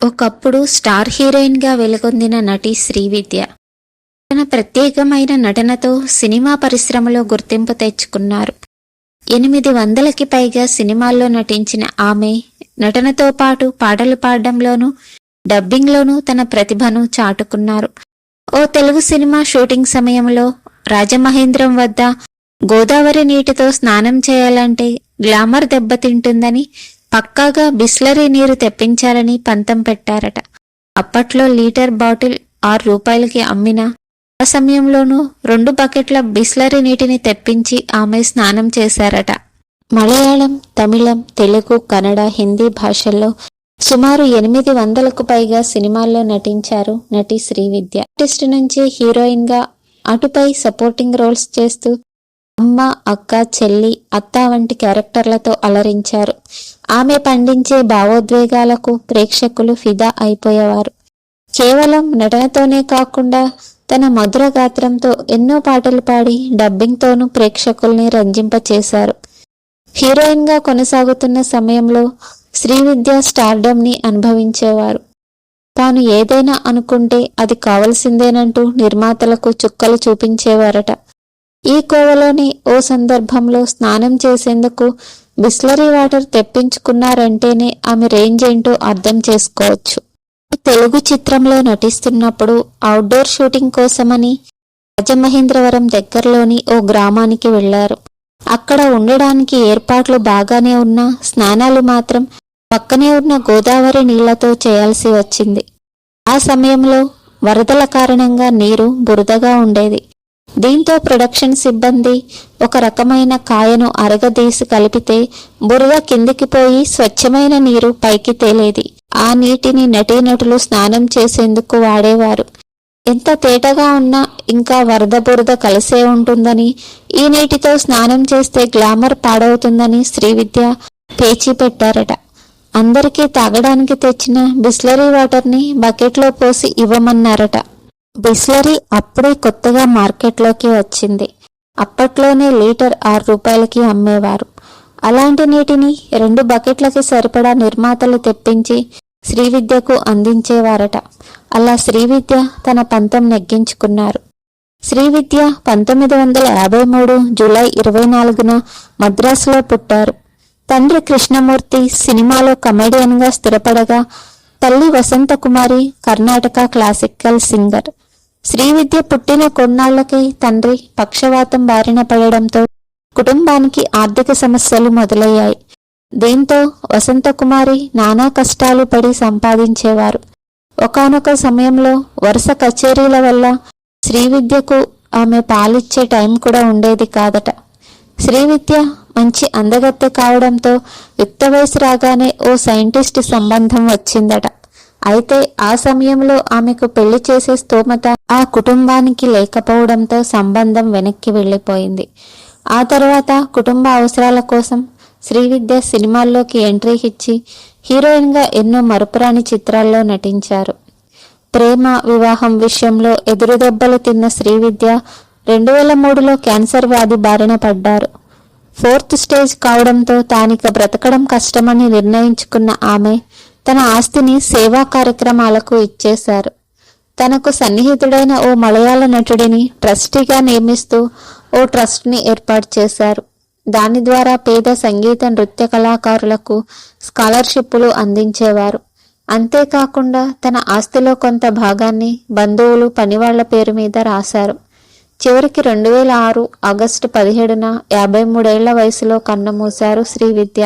ఒకప్పుడు స్టార్ హీరోయిన్గా వెలుగొందిన నటి శ్రీవిద్య. తన ప్రత్యేకమైన నటనతో సినిమా పరిశ్రమలో గుర్తింపు తెచ్చుకున్నారు. ఎనిమిది వందలకి పైగా సినిమాల్లో నటించిన ఆమె నటనతో పాటు పాటలు పాడడంలోనూ డబ్బింగ్లోనూ తన ప్రతిభను చాటుకున్నారు. ఓ తెలుగు సినిమా షూటింగ్ సమయంలో రాజమహేంద్రం వద్ద గోదావరి నీటితో స్నానం చేయాలంటే గ్లామర్ దెబ్బతింటుందని పక్కాగా బిస్లరీ నీరు తెప్పించాలని పంతం పెట్టారట. అప్పట్లో లీటర్ బాటిల్ ఆరు రూపాయలకి అమ్మిన ఆ సమయంలోనూ రెండు బకెట్ల బిస్లరీ నీటిని తెప్పించి ఆమె స్నానం చేశారట. మలయాళం తమిళం తెలుగు కన్నడ హిందీ భాషల్లో సుమారు ఎనిమిది వందలకు పైగా సినిమాల్లో నటించారు నటి శ్రీవిద్య. ఆర్టిస్ట్ నుంచి హీరోయిన్గా అటుపై సపోర్టింగ్ రోల్స్ చేస్తూ అమ్మ అక్క చెల్లి అత్త వంటి క్యారెక్టర్లతో అలరించారు. ఆమె పండించే భావోద్వేగాలకు ప్రేక్షకులు ఫిదా అయిపోయేవారు. కేవలం నటనతోనే కాకుండా తన మధుర గాత్రంతో ఎన్నో పాటలు పాడి డబ్బింగ్తోనూ ప్రేక్షకుల్ని రంజింపచేశారు. హీరోయిన్గా కొనసాగుతున్న సమయంలో శ్రీవిద్య స్టార్డమ్ని అనుభవించేవారు. తాను ఏదైనా అనుకుంటే అది కావలసిందేనంటూ నిర్మాతలకు చుక్కలు చూపించేవారట. ఈ కోవలోని ఓ సందర్భంలో స్నానం చేసేందుకు బిస్లరీ వాటర్ తెప్పించుకున్నారంటేనే ఆమె రేంజ్ ఏంటో అర్థం చేసుకోవచ్చు. తెలుగు చిత్రంలో నటిస్తున్నప్పుడు అవుట్డోర్ షూటింగ్ కోసమని రాజమహేంద్రవరం దగ్గరలోని ఓ గ్రామానికి వెళ్ళారు. అక్కడ ఉండడానికి ఏర్పాట్లు బాగానే ఉన్నా స్నానాలు మాత్రం పక్కనే ఉన్న గోదావరి నీళ్ళతో చేయాల్సి వచ్చింది. ఆ సమయంలో వరదల కారణంగా నీరు బురదగా ఉండేది. దీంతో ప్రొడక్షన్ సిబ్బంది ఒక రకమైన కాయను అరగదీసి కలిపితే బురద కిందికి పోయి స్వచ్ఛమైన నీరు పైకి తేలేది. ఆ నీటిని నటీనటులు స్నానం చేసేందుకు వాడేవారు. ఎంత తేటగా ఉన్నా ఇంకా వరద బురద కలిసే ఉంటుందని ఈ నీటితో స్నానం చేస్తే గ్లామర్ పాడవుతుందని శ్రీవిద్య పేచీ పెట్టారట. అందరికీ తాగడానికి తెచ్చిన బిస్లరీ వాటర్ని బకెట్లో పోసి ఇవ్వమన్నారట. బిస్లరీ అప్పుడే కొత్తగా మార్కెట్లోకి వచ్చింది. అప్పట్లోనే లీటర్ ఆరు రూపాయలకి అమ్మేవారు. అలాంటి నీటిని రెండు బకెట్లకి సరిపడా నిర్మాతలు తెప్పించి శ్రీవిద్యకు అందించేవారట. అలా శ్రీవిద్య తన పంతం నెగ్గించుకున్నారు. శ్రీవిద్య పంతొమ్మిది వందల యాభై మూడు జూలై ఇరవై నాలుగున మద్రాసులో పుట్టారు. తండ్రి కృష్ణమూర్తి సినిమాలో కమెడియన్గా స్థిరపడగా తల్లి వసంతకుమారి కర్ణాటక క్లాసికల్ సింగర్. శ్రీవిద్య పుట్టిన కొన్నాళ్ళకి తండ్రి పక్షవాతం బారిన పడడంతో కుటుంబానికి ఆర్థిక సమస్యలు మొదలయ్యాయి. దీంతో వసంతకుమారి నానా కష్టాలు పడి సంపాదించేవారు. ఒకానొక సమయంలో వరుస కచేరీల వల్ల శ్రీవిద్యకు ఆమె పాలిచ్చే టైం కూడా ఉండేది కాదట. శ్రీవిద్య మంచి అందగత్తె కావడంతో యుక్త వయసు రాగానే ఓ సైంటిస్ట్ సంబంధం వచ్చిందట. అయితే ఆ సమయంలో ఆమెకు పెళ్ళి చేసే స్తోమత ఆ కుటుంబానికి లేకపోవడంతో సంబంధం వెనక్కి వెళ్ళిపోయింది. ఆ తర్వాత కుటుంబ అవసరాల కోసం శ్రీవిద్య సినిమాల్లోకి ఎంట్రీ ఇచ్చి హీరోయిన్గా ఎన్నో మరుపురాని చిత్రాల్లో నటించారు. ప్రేమ వివాహం విషయంలో ఎదురుదెబ్బలు తిన్న శ్రీవిద్య రెండు వేల మూడులో క్యాన్సర్ వ్యాధి బారిన పడ్డారు. ఫోర్త్ స్టేజ్ కావడంతో తానిక బ్రతకడం కష్టమని నిర్ణయించుకున్న ఆమె తన ఆస్తిని సేవా కార్యక్రమాలకు ఇచ్చేశారు. తనకు సన్నిహితుడైన ఓ మలయాళ నటుడిని ట్రస్టీగా నియమిస్తూ ఓ ట్రస్ట్ని ఏర్పాటు చేశారు. దాని ద్వారా పేద సంగీత నృత్య కళాకారులకు స్కాలర్షిప్పులు అందించేవారు. అంతేకాకుండా తన ఆస్తిలో కొంత భాగాన్ని బంధువులు పనివాళ్ళ పేరు మీద రాశారు. చివరికి రెండు వేల ఆరు ఆగస్టు పదిహేడున యాభై మూడేళ్ళ వయసులో కన్నుమూశారు శ్రీవిద్య